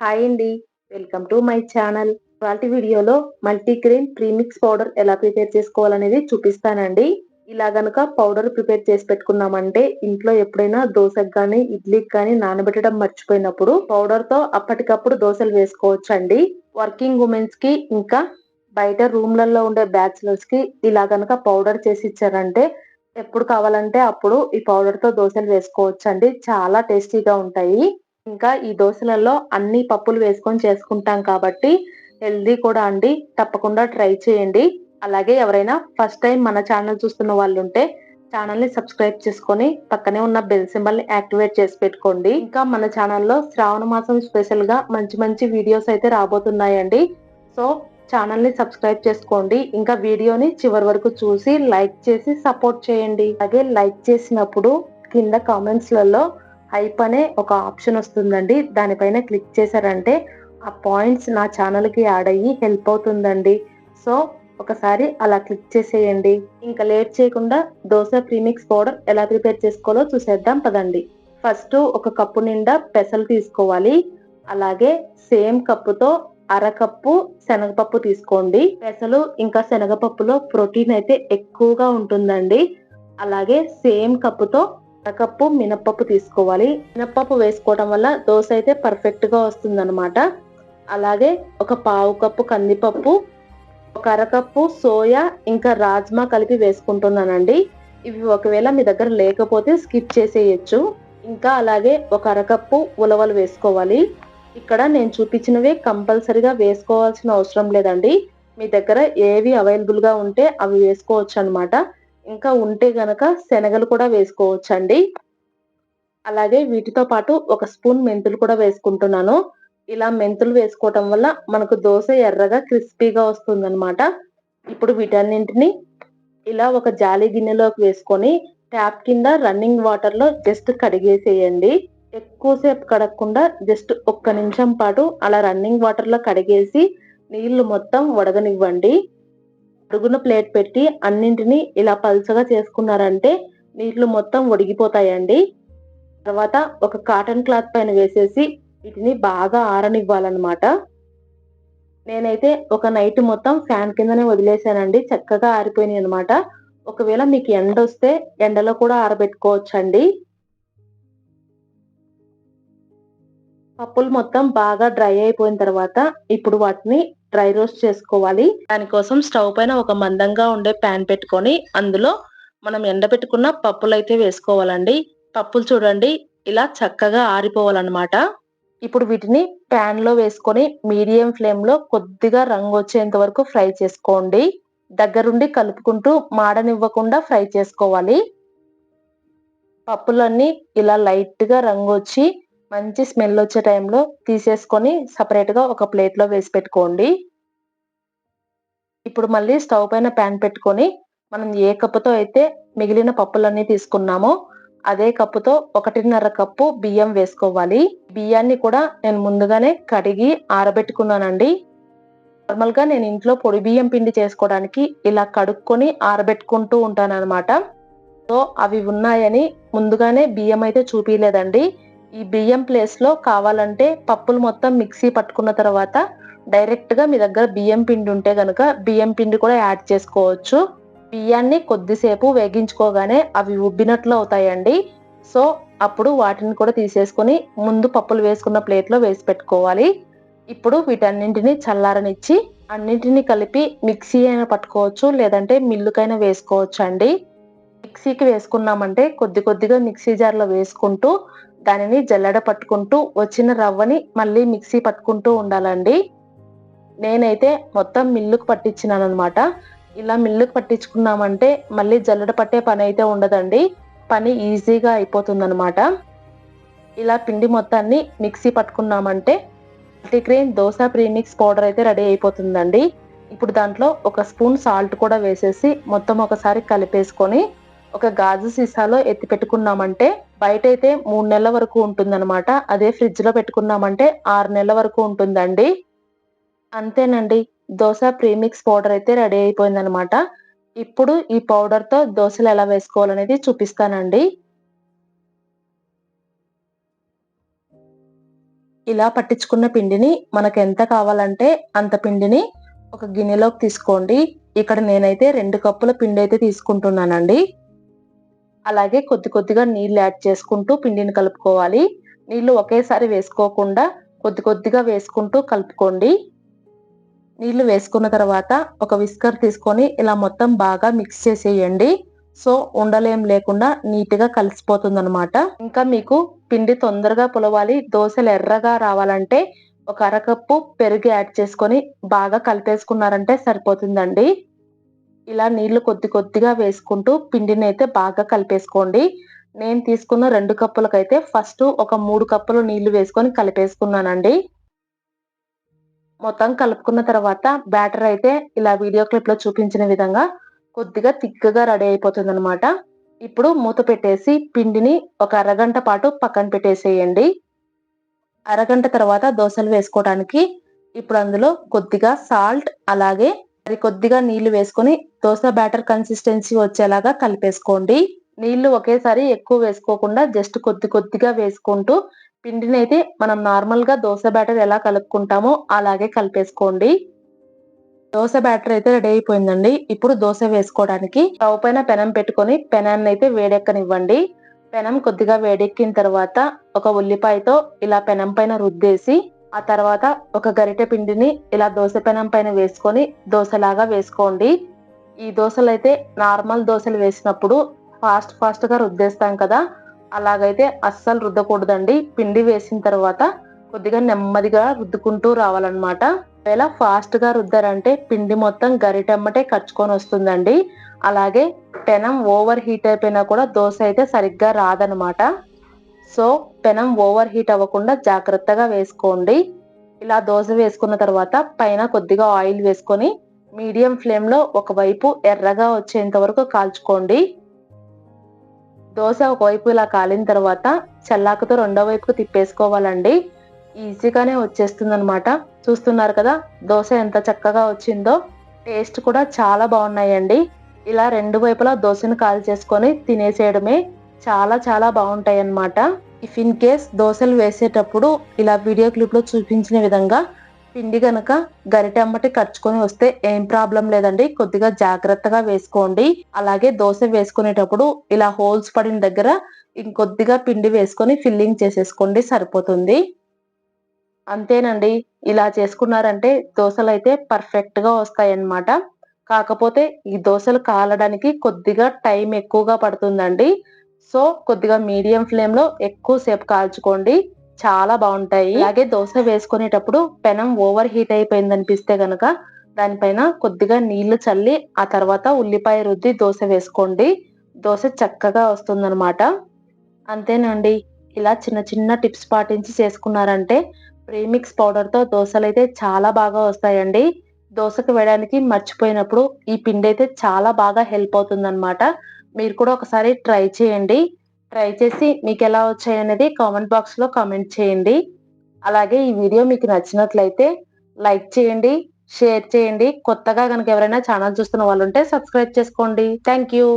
Hi అండి. Welcome to my channel. ఇవాళ వీడియోలో మల్టీగ్రెయిన్ ప్రీమిక్స్ పౌడర్ ఎలా ప్రిపేర్ చేసుకోవాలనేది చూపిస్తానండి. ఇలా గనక పౌడర్ ప్రిపేర్ చేసి పెట్టుకున్నామంటే ఇంట్లో ఎప్పుడైనా దోశకు కానీ ఇడ్లీకి కానీ నానబెట్టడం మర్చిపోయినప్పుడు పౌడర్తో అప్పటికప్పుడు దోశలు వేసుకోవచ్చు అండి వర్కింగ్ ఉమెన్స్కి ఇంకా బయట రూమ్లలో ఉండే బ్యాచులర్స్కి ఇలా గనక పౌడర్ చేసి ఇచ్చారంటే ఎప్పుడు కావాలంటే అప్పుడు ఈ పౌడర్తో దోశలు వేసుకోవచ్చు అండి చాలా టేస్టీగా ఉంటాయి. ఇంకా ఈ దోశలలో అన్ని పప్పులు వేసుకొని చేసుకుంటాం కాబట్టి హెల్దీ కూడా అండి. తప్పకుండా ట్రై చేయండి. అలాగే ఎవరైనా ఫస్ట్ టైం మన ఛానల్ చూస్తున్న వాళ్ళు ఉంటే ఛానల్ని సబ్స్క్రైబ్ చేసుకొని పక్కనే ఉన్న బెల్ సింబల్ని యాక్టివేట్ చేసి పెట్టుకోండి. ఇంకా మన ఛానల్లో శ్రావణ మాసం స్పెషల్గా మంచి మంచి వీడియోస్ అయితే రాబోతున్నాయండి. సో ఛానల్ని సబ్స్క్రైబ్ చేసుకోండి. ఇంకా వీడియోని చివరి వరకు చూసి లైక్ చేసి సపోర్ట్ చేయండి. అలాగే లైక్ చేసినప్పుడు కింద కామెంట్స్లలో హైప్ అనే ఒక ఆప్షన్ వస్తుందండి. దానిపైన క్లిక్ చేశారంటే ఆ పాయింట్స్ నా ఛానల్కి యాడ్ అయ్యి హెల్ప్ అవుతుందండి. సో ఒకసారి అలా క్లిక్ చేసేయండి. ఇంకా లేట్ చేయకుండా దోశ ప్రీమిక్స్ పౌడర్ ఎలా ప్రిపేర్ చేసుకోవాలో చూసేద్దాం పదండి. ఫస్ట్ ఒక కప్పు నిండా పెసలు తీసుకోవాలి. అలాగే సేమ్ కప్పుతో అరకప్పు శనగపప్పు తీసుకోండి. పెసలు ఇంకా శనగపప్పులో ప్రోటీన్ అయితే ఎక్కువగా ఉంటుందండి. అలాగే సేమ్ కప్పుతో అరకప్పు మినప్పప్పు తీసుకోవాలి. మినప్పప్పు వేసుకోవడం వల్ల దోశ అయితే పర్ఫెక్ట్గా వస్తుందన్నమాట. అలాగే ఒక పావు కప్పు కందిపప్పు ఒక అరకప్పు సోయా ఇంకా రాజ్మా కలిపి వేసుకుంటున్నానండి. ఇవి ఒకవేళ మీ దగ్గర లేకపోతే స్కిప్ చేసేయచ్చు. ఇంకా అలాగే ఒక అరకప్పు ఉలవలు వేసుకోవాలి. ఇక్కడ నేను చూపించినవి కంపల్సరిగా వేసుకోవాల్సిన అవసరం లేదండి. మీ దగ్గర ఏవి అవైలబుల్గా ఉంటే అవి వేసుకోవచ్చు అనమాట ఇంకా ఉంటే గనక శనగలు కూడా వేసుకోవచ్చండి. అలాగే వీటితో పాటు ఒక స్పూన్ మెంతులు కూడా వేసుకుంటున్నాను. ఇలా మెంతులు వేసుకోవటం వల్ల మనకు దోశ ఎర్రగా క్రిస్పీగా వస్తుందన్నమాట. ఇప్పుడు వీటన్నింటిని ఇలా ఒక జాలి గిన్నెలోకి వేసుకొని ట్యాప్ కింద రన్నింగ్ వాటర్లో జస్ట్ కడిగేసేయండి. ఎక్కువసేపు కడగకుండా జస్ట్ ఒక్క నిమిషం పాటు అలా రన్నింగ్ వాటర్లో కడిగేసి నీళ్ళు మొత్తం వడగనివ్వండి. అడుగున ప్లేట్ పెట్టి అన్నింటినీ ఇలా పల్చగా చేసుకున్నారంటే నీళ్ళు మొత్తం ఒడిగిపోతాయండి. తర్వాత ఒక కాటన్ క్లాత్ పైన వేసేసి వీటిని బాగా ఆరనివ్వాలన్నమాట. నేనైతే ఒక నైట్ మొత్తం ఫ్యాన్ కిందనే వదిలేసానండి. చక్కగా ఆరిపోయినాయి అనమాట ఒకవేళ మీకు ఎండ వస్తే ఎండలో కూడా ఆరబెట్టుకోవచ్చండి. పప్పులు మొత్తం బాగా డ్రై అయిపోయిన తర్వాత ఇప్పుడు వాటిని డ్రై రోస్ట్ చేసుకోవాలి. దానికోసం స్టవ్ పైన ఒక మందంగా ఉండే ప్యాన్ పెట్టుకొని అందులో మనం ఎండబెట్టుకున్న పప్పులు అయితే వేసుకోవాలండి. పప్పులు చూడండి ఇలా చక్కగా ఆరిపోవాలన్నమాట. ఇప్పుడు వీటిని ప్యాన్లో వేసుకొని మీడియం ఫ్లేమ్లో కొద్దిగా రంగు వచ్చేంత వరకు ఫ్రై చేసుకోండి. దగ్గరుండి కలుపుకుంటూ మాడనివ్వకుండా ఫ్రై చేసుకోవాలి. పప్పులన్నీ ఇలా లైట్గా రంగు వచ్చి మంచి స్మెల్ వచ్చే టైంలో తీసేసుకొని సపరేట్గా ఒక ప్లేట్లో వేసి పెట్టుకోండి. ఇప్పుడు మళ్ళీ స్టవ్ పైన ప్యాన్ పెట్టుకొని మనం ఏ కప్పుతో అయితే మిగిలిన పప్పులన్నీ తీసుకున్నామో అదే కప్పుతో ఒకటిన్నర కప్పు బియ్యం వేసుకోవాలి. బియ్యాన్ని కూడా నేను ముందుగానే కడిగి ఆరబెట్టుకున్నానండి. నార్మల్గా నేను ఇంట్లో పొడి బియ్యం పిండి చేసుకోవడానికి ఇలా కడుక్కొని ఆరబెట్టుకుంటూ ఉంటాను అనమాట సో అవి ఉన్నాయని ముందుగానే బియ్యం అయితే చూపించలేదండి ఈ బియ్యం ప్లేస్లో కావాలంటే పప్పులు మొత్తం మిక్సీ పట్టుకున్న తర్వాత డైరెక్ట్గా మీ దగ్గర బియ్యం పిండి ఉంటే కనుక బియ్యం పిండి కూడా యాడ్ చేసుకోవచ్చు. బియ్యాన్ని కొద్దిసేపు వేగించుకోగానే అవి ఉబ్బినట్లు అవుతాయండి. సో అప్పుడు వాటిని కూడా తీసేసుకొని ముందు పప్పులు వేసుకున్న ప్లేట్లో వేసి పెట్టుకోవాలి. ఇప్పుడు వీటన్నింటిని చల్లారనిచ్చి అన్నింటినీ కలిపి మిక్సీ అయినా పట్టుకోవచ్చు లేదంటే మిల్లుకైనా వేసుకోవచ్చు అండి మిక్సీకి వేసుకున్నామంటే కొద్ది కొద్దిగా మిక్సీ జార్లో వేసుకుంటూ దానిని జల్లడ పట్టుకుంటూ వచ్చిన రవ్వని మళ్ళీ మిక్సీ పట్టుకుంటూ ఉండాలండి. నేనైతే మొత్తం మిల్లుకు పట్టించినాను అనమాట ఇలా మిల్లుకు పట్టించుకున్నామంటే మళ్ళీ జల్లడ పట్టే పని అయితే ఉండదండి. పని ఈజీగా అయిపోతుందనమాట ఇలా పిండి మొత్తాన్ని మిక్సీ పట్టుకున్నామంటే మల్టీగ్రెయిన్ దోశ ప్రీమిక్స్ పౌడర్ అయితే రెడీ అయిపోతుందండి. ఇప్పుడు దాంట్లో ఒక స్పూన్ సాల్ట్ కూడా వేసేసి మొత్తం ఒకసారి కలిపేసుకొని ఒక గాజు సీసాలో ఎత్తి పెట్టుకున్నామంటే బయట అయితే మూడు నెలల వరకు ఉంటుందన్నమాట. అదే ఫ్రిడ్జ్లో పెట్టుకున్నామంటే ఆరు నెలల వరకు ఉంటుందండి. అంతేనండి. దోశ ప్రీమిక్స్ పౌడర్ అయితే రెడీ అయిపోయిందనమాట ఇప్పుడు ఈ పౌడర్తో దోశలు ఎలా వేసుకోవాలనేది చూపిస్తానండి. ఇలా పట్టించుకున్న పిండిని మనకు ఎంత కావాలంటే అంత పిండిని ఒక గిన్నెలోకి తీసుకోండి. ఇక్కడ నేనైతే రెండు కప్పుల పిండి అయితే తీసుకుంటున్నానండి. అలాగే కొద్ది కొద్దిగా నీళ్ళు యాడ్ చేసుకుంటూ పిండిని కలుపుకోవాలి. నీళ్ళు ఒకేసారి వేసుకోకుండా కొద్ది కొద్దిగా వేసుకుంటూ కలుపుకోండి. నీళ్ళు వేసుకున్న తర్వాత ఒక విస్కర్ తీసుకొని ఇలా మొత్తం బాగా మిక్స్ చేసేయండి. సో ఉండలేం లేకుండా నీట్గా కలిసిపోతుంది అనమాట ఇంకా మీకు పిండి తొందరగా పులవాలి. దోశలు ఎర్రగా రావాలంటే ఒక అరకప్పు పెరుగు యాడ్ చేసుకొని బాగా కలిపేసుకున్నారంటే సరిపోతుందండి. ఇలా నీళ్ళు కొద్ది కొద్దిగా వేసుకుంటూ పిండిని అయితే బాగా కలిపేసుకోండి. నేను తీసుకున్న రెండు కప్పులకైతే ఫస్ట్ ఒక మూడు కప్పులు నీళ్ళు వేసుకొని కలిపేసుకున్నానండి. మొత్తం కలుపుకున్న తర్వాత బ్యాటర్ అయితే ఇలా వీడియో క్లిప్లో చూపించిన విధంగా కొద్దిగా తిక్కగా రెడీ అయిపోతుంది అనమాట ఇప్పుడు మూత పెట్టేసి పిండిని ఒక అరగంట పాటు పక్కన పెట్టేసేయండి. అరగంట తర్వాత దోశలు వేసుకోవడానికి ఇప్పుడు అందులో కొద్దిగా సాల్ట్ అలాగే మరి కొద్దిగా నీళ్ళు వేసుకొని దోశ బ్యాటర్ కన్సిస్టెన్సీ వచ్చేలాగా కలిపేసుకోండి. నీళ్ళు ఒకేసారి ఎక్కువ వేసుకోకుండా జస్ట్ కొద్ది కొద్దిగా వేసుకుంటూ పిండిని అయితే మనం నార్మల్గా దోశ బ్యాటర్ ఎలా కలుపుకుంటామో అలాగే కలిపేసుకోండి. దోశ బ్యాటర్ అయితే రెడీ అయిపోయిందండి. ఇప్పుడు దోశ వేసుకోవడానికి స్టవ్ పైన పెనం పెట్టుకొని పెనాన్ని అయితే వేడెక్కనివ్వండి. పెనం కొద్దిగా వేడెక్కిన తర్వాత ఒక ఉల్లిపాయతో ఇలా పెనం పైన రుద్దేసి ఆ తర్వాత ఒక గరిటె పిండిని ఇలా దోశ పెనం పైన వేసుకొని దోశలాగా వేసుకోండి. ఈ దోశలు అయితే నార్మల్ దోశలు వేసినప్పుడు ఫాస్ట్ ఫాస్ట్గా రుద్దేస్తాం కదా. అలాగైతే అస్సలు రుద్దకూడదండి. పిండి వేసిన తర్వాత కొద్దిగా నెమ్మదిగా రుద్దుకుంటూ రావాలన్నమాట. ఒకవేళ ఫాస్ట్గా రుద్దారంటే పిండి మొత్తం గరిటెమ్మటే కచ్చుకొని వస్తుందండి. అలాగే పెనం ఓవర్ హీట్ అయిపోయినా కూడా దోశ అయితే సరిగ్గా రాదనమాట సో పెనం ఓవర్ హీట్ అవ్వకుండా జాగ్రత్తగా వేసుకోండి. ఇలా దోశ వేసుకున్న తర్వాత పైన కొద్దిగా ఆయిల్ వేసుకొని మీడియం ఫ్లేమ్లో ఒకవైపు ఎర్రగా వచ్చేంత వరకు కాల్చుకోండి. దోశ ఒకవైపు ఇలా కాలిన తర్వాత చల్లాకతో రెండో వైపుకు తిప్పేసుకోవాలండి. ఈజీగానే వచ్చేస్తుంది అనమాట చూస్తున్నారు కదా దోశ ఎంత చక్కగా వచ్చిందో. టేస్ట్ కూడా చాలా బాగున్నాయండి. ఇలా రెండు వైపులా దోశను కాల్ చేసుకొని తినేసేయడమే చాలా చాలా బాగుంటాయి అన్నమాట ఇఫ్ ఇన్ కేస్ దోశలు వేసేటప్పుడు ఇలా వీడియో క్లిప్లో చూపించిన విధంగా పిండి గనక గరిటెమ్మటి కరుచుకొని వస్తే ఏం ప్రాబ్లం లేదండి. కొద్దిగా జాగ్రత్తగా వేసుకోండి. అలాగే దోశ వేసుకునేటప్పుడు ఇలా హోల్స్ పడిన దగ్గర ఇంకొద్దిగా పిండి వేసుకొని ఫిల్లింగ్ చేసేసుకోండి సరిపోతుంది. అంతేనండి. ఇలా చేసుకున్నారంటే దోశలు అయితే పర్ఫెక్ట్గా వస్తాయి అన్నమాట కాకపోతే ఈ దోశలు కాలడానికి కొద్దిగా టైం ఎక్కువగా పడుతుందండి. సో కొద్దిగా మీడియం ఫ్లేమ్లో ఎక్కువ సేపు కాల్చుకోండి. చాలా బాగుంటాయి. అలాగే దోశ వేసుకునేటప్పుడు పెనం ఓవర్ హీట్ అయిపోయింది అనిపిస్తే గనక దానిపైన కొద్దిగా నీళ్ళు చల్లి ఆ తర్వాత ఉల్లిపాయ రుద్ది దోశ వేసుకోండి. దోశ చక్కగా వస్తుందన్నమాట. అంతేనండి. ఇలా చిన్న చిన్న టిప్స్ పాటించి చేసుకున్నారంటే ప్రీమిక్స్ పౌడర్తో దోశలు అయితే చాలా బాగా వస్తాయండి. దోశకు వేయడానికి మర్చిపోయినప్పుడు ఈ పిండి అయితే చాలా బాగా హెల్ప్ అవుతుంది మీరు కూడా ఒకసారి ట్రై చేయండి. ట్రై చేసి మీకు ఎలా వచ్చాయనేది కామెంట్ బాక్స్లో కామెంట్ చేయండి. అలాగే ఈ వీడియో మీకు నచ్చినట్లయితే లైక్ చేయండి షేర్ చేయండి. కొత్తగా కనుక ఎవరైనా ఛానల్ చూస్తున్న వాళ్ళు ఉంటే సబ్స్క్రైబ్ చేసుకోండి. Thank you.